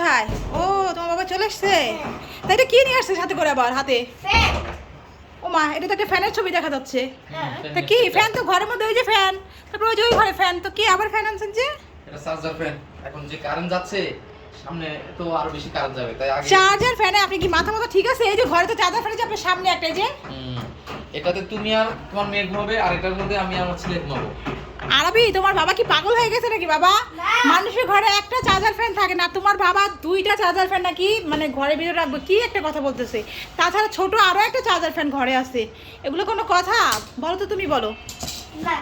কোথায়? ও তোমার বাবা চলে এসছে। তা এটা কি নিয়ে আসছে সাথে করে আবার হাতে? ও মা এটা তো একটা ফ্যানের ছবি দেখা যাচ্ছে। হ্যাঁ। তা কি ফ্যান তো ঘরের মধ্যে ওই যে ফ্যান। তারপর ওই যে ওই ঘরে ফ্যান। তো কি আবার ফ্যান আনছেন যে? এটা চার্জার ফ্যান। এখন যে কারেন্ট যাচ্ছে সামনে তো আরও বেশি কারেন্ট যাবে। তাই আগে চার্জার ফ্যানে আপনি কি মাথা মাথা ঠিক আছে? এই যে ঘরে তো চার্জার ফ্যান আপনার সামনে একটা যে? হুম, এটাতে তুমি আর তোমার মেয়ে ঘুমাবে আর এটার মধ্যে আমি আমার ছেলে ঘুমাবো। আরবি তোমার বাবা কি পাগল হয়ে গেছে নাকি বাবা? মানুষের ঘরে একটা চার্জার ফ্যান থাকে না তোমার বাবা দুইটা চার্জার ফ্যান নাকি? মানে ঘরের ভিতরে রাখবে কি একটা কথা বলতেছে? তাছাড়া ছোট আরও একটা চার্জার ফ্যান ঘরে আছে। এগুলো কোনো কথা? বলো তো তুমি বলো।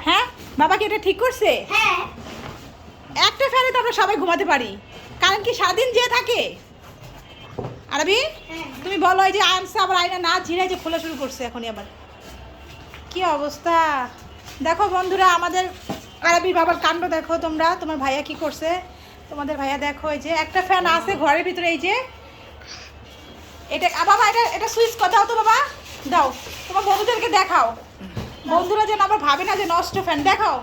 হ্যাঁ? বাবা কি এটা ঠিক করছে? হ্যাঁ। একটা ফ্যানে তো আমরা সবাই ঘুমাতে পারি। কারণ কি স্বাধীন যে থাকে। আরবি হ্যাঁ। তুমি বলো এই যে আনসা আবার আয়না না ঝিরে যে খোলা শুরু করছে এখনই আবার। কি অবস্থা? দেখো বন্ধুরা, আমাদের আরবির বাবার কাণ্ড দেখো তোমরা, তোমার ভাইয়া কি করছে? তোমাদের ভাইয়া দেখো, এই যে একটা ফ্যান আছে ঘরের ভিতরে, এই যে। এটা বাবা, এটা এটা সুইচ দাও তো বাবা, দাও। তোমার বন্ধুদেরকে দেখাও। বন্ধুরা যেন আবার ভাবে না যে নষ্ট ফ্যান দেখাও।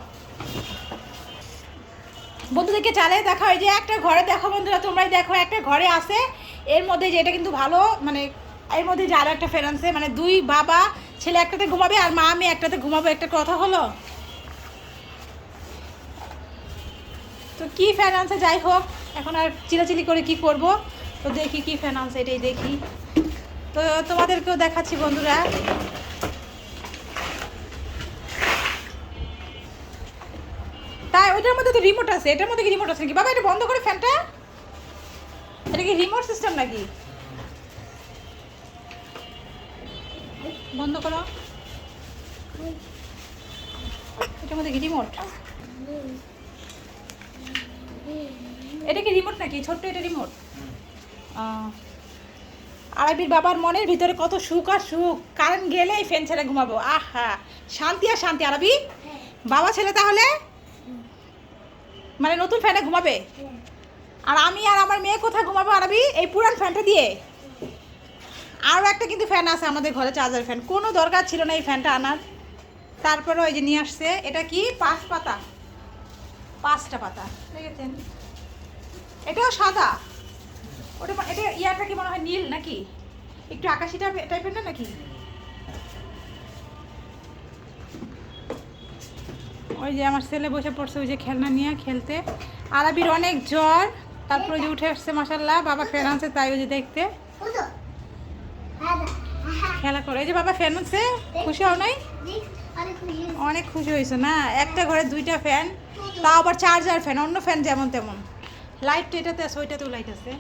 বন্ধুদেরকে চালিয়ে দেখো এই যে একটা ঘরে, দেখো বন্ধুরা, তোমরাই দেখো, একটা ঘরে আছে। এর মধ্যে যে এটা কিন্তু ভালো মানে এর মধ্যে যে আরও একটা আছে মানে দুই বাবা, ছেলে একটাতে ঘুমাবে আর মা, আমি একটাতে ঘুমাবো, একটা কথা হলো? তো কি আনছে যাই হোক, এখন আর চিলাচিলি করে কি করব? তো দেখি কি আনছে এটাই দেখি। তো তোমাদেরকেও দেখাচ্ছি বন্ধুরা। তাই, ওইটার মধ্যে তো রিমোট আছে, এটার মধ্যে কি রিমোট আছে নাকি? বাবা, এটা বন্ধ করে ফ্যানটা এটা কি রিমোট সিস্টেম নাকি? বন্ধ করো। এটার মধ্যে কি রিমোট এটা কি রিমোট নাকি? ছোট্ট এটা রিমোট আরবির বাবার মনের ভিতরে কত সুখ আর সুখ। কারেন্ট গেলেই ফ্যান ছেড়ে ঘুমাবো। আহা, শান্তি আর শান্তি, আরবি? বাবা ছেলে তাহলে? মানে নতুন ফ্যানে ঘুমাবে? আর আমি আর আমার মেয়ে কোথায় ঘুমাবো, আরবি? এই পুরান ফ্যানটা দিয়ে। আরও একটা কিন্তু ফ্যান আছে আমাদের ঘরে, চার্জার ফ্যান কোনো দরকার ছিল না এই ফ্যানটা আনার। তারপরে ওই যে নিয়ে আসছে, এটা কি? পাঁচ পাতা। পাঁচটা পাতা, দেখেছেন? এটাও সাদা। ওটা এটা ইয়াটা কি মনে হয় নীল নাকি? একটু আকাশি টাইপের না নাকি? ওই যে আমার ছেলে বসে পড়ছে, ওই যে খেলনা নিয়ে খেলতে। আরবির অনেক জ্বর, তারপরে যে উঠে আসছে মাসাল্লাহ বাবা ফ্যান আনছে, তাই ওই যে দেখতে। খেলা করে। এই যে বাবা ফ্যান আনছে খুশি হও নাই? অনেক খুশি হয়েছি। না? একটা ঘরে দুইটা ফ্যান তাও আবার চার্জার ফ্যান অন্য ফ্যান যেমন তেমন। লাইট তো এটাতে আছে, ওইটাতেও লাইট আছে।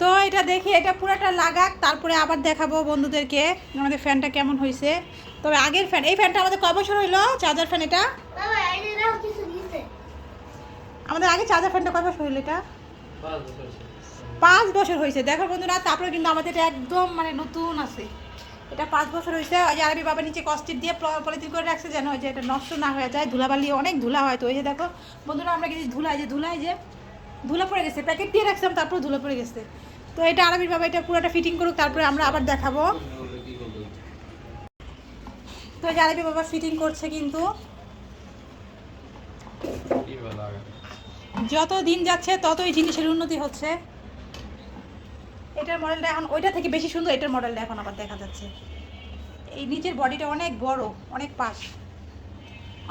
তো এটা দেখি, এটা পুরোটা লাগাক, তারপরে আবার দেখাবো বন্ধুদেরকে আমাদের ফ্যানটা কেমন হয়েছে। তবে আগের ফ্যান এই ফ্যানটা আমাদের কয় বছর হইল? চার্জার ফ্যান এটা? আমাদের আগে চার্জার ফ্যানটা কয় বছর হইল এটা? পাঁচ বছর হয়েছে। দেখো বন্ধুরা, তারপরে কিন্তু আমাদের এটা একদম মানে নতুন আছে। এটা পাঁচ বছর হয়েছে। ওই যে আরবি বাবা নিচে কস্টিপ দিয়ে পলিথিন করে রাখছে যেন যে এটা নষ্ট না হয়ে যায়। ধুলাবালি, অনেক ধুলা হয় তো, ওই যে দেখো। বন্ধুরা, আমরা কিন্তু ধুলাই যে ধুলাই যে ধুলা পড়ে গেছে। প্যাকেট দিয়ে রাখছিলাম, তারপরে ধুলা পড়ে গেছে। তো এটা আরবির বাবা, এটা পুরোটা ফিটিং করুক, তারপরে আমরা আবার দেখাবো। তো এই যে আরবি বাবা ফিটিং করছে কিন্তু। যত দিন যাচ্ছে, ততই জিনিসের উন্নতি হচ্ছে। এটার মডেলটা এখন ওইটা থেকে বেশি সুন্দর এটার মডেলটা এখন আবার দেখা যাচ্ছে। এই নিচের বডিটা অনেক বড় অনেক পাশ।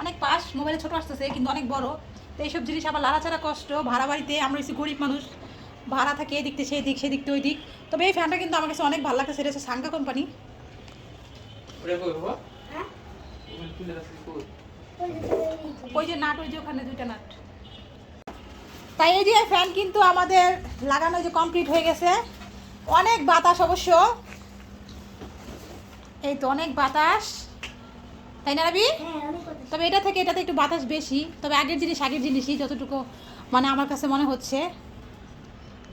অনেক পাশ মোবাইলে ছোট আসতেছে কিন্তু অনেক বড়। তো এইসব জিনিস আবার লাড়াচাড়া কষ্ট ভাড়া বাড়িতে আমরা হচ্ছে গরিব মানুষ ভাড়া থাকে এই দিকতে সেই দিক সেই দিকতে ওই দিক তবে এই ফ্যানটা কিন্তু আমার কাছে অনেক ভালো লাগছে সেটা হচ্ছে সাঙ্গা কোম্পানি হ্যাঁ। ওই যে নাট ওই যে ওখানে দুইটা নাট। তাই এই যে ফ্যান কিন্তু আমাদের লাগানো যে কমপ্লিট হয়ে গেছে অনেক বাতাস অবশ্য। এই তো অনেক বাতাস। তাই না রবি? হ্যাঁ তবে এটা থেকে এটাতে একটু বাতাস বেশি। তবে আগের জিনিস আগের জিনিসই যতটুকু মানে আমার কাছে মনে হচ্ছে।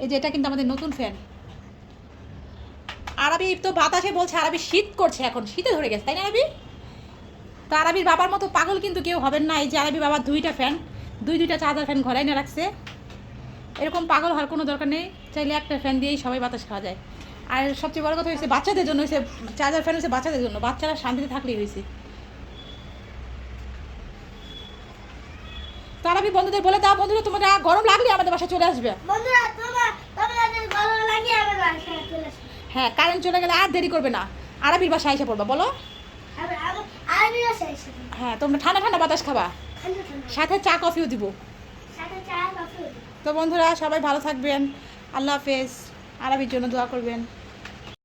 এই যে এটা কিন্তু আমাদের নতুন ফ্যান। আরবি তো বাতাসে বলছে আরবি শীত করছে এখন। শীতে ধরে গেছে তাই না আরবি তো আরবির বাবার মতো পাগল কিন্তু কেউ হবেন না। এই যে আরবি বাবার দুইটা ফ্যান দুই দুইটা চার্জার ফ্যান ঘরে এনে রাখছে। এরকম পাগল হওয়ার কোনো দরকার নেই। চাইলে একটা ফ্যান দিয়েই সবাই বাতাস খাওয়া যায়। আর সবচেয়ে বড় কথা হয়েছে বাচ্চাদের জন্য হয়েছে চার্জার ফ্যান হয়েছে বাচ্চাদের জন্য। বাচ্চারা শান্তিতে থাকলেই হয়েছে আরবি বন্ধুদের বলে দাও বন্ধুরা তোমরা গরম লাগলে আমাদের বাসায় চলে আসবে। বন্ধুরা তোমরা তোমাদের ভালো লাগে বাসায় চলে আসো হ্যাঁ কারেন্ট চলে গেলে আর দেরি করবে না। আরবির বাসায় এসে পড়বা বলো। হ্যাঁ তোমরা ঠান্ডা ঠান্ডা বাতাস খাবা। সাথে চা কফিও দিব। তো বন্ধুরা সবাই ভালো থাকবেন। আল্লাহ হাফেজ। আরবির জন্য দোয়া করবেন।